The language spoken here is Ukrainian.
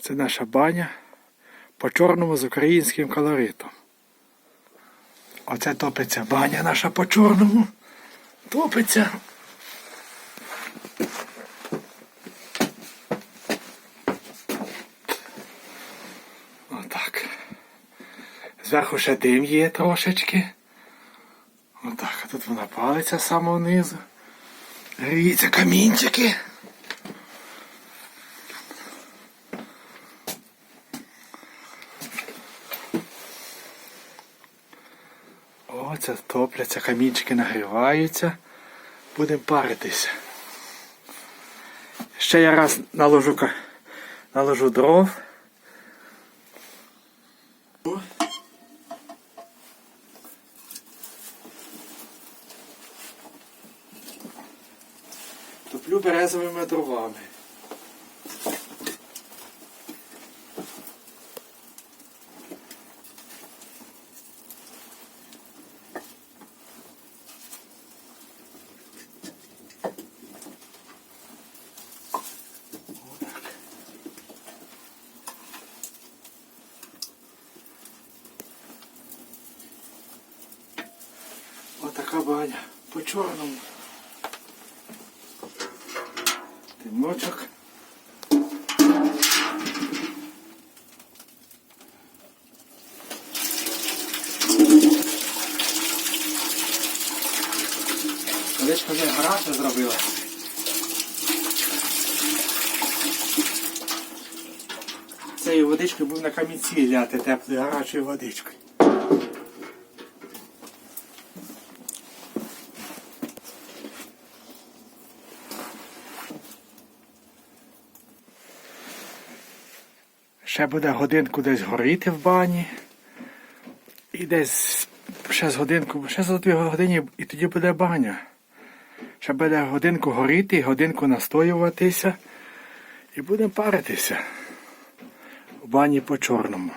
Це наша баня по чорному з українським колоритом. Оце топиться баня наша по чорному. Топиться. Отак. Зверху ще дим є трошечки. Отак, а тут вона палиться з самого низу. Гріються камінчики. О, це топляться, камінчики нагріваються. Будемо паритися. Ще я раз наложу, наложу дров. Топлю березовими дровами. Баня по чорному. Димочок. Колечко вже гаряче зробила. Цією водичкою був на камінці ляти теплою гарячою водичкою. Ще буде годинку десь горіти в бані. І десь ще з годинку, ще за дві години і тоді буде баня. Ще буде годинку горіти, годинку настоюватися. І будемо паритися. в бані по чорному.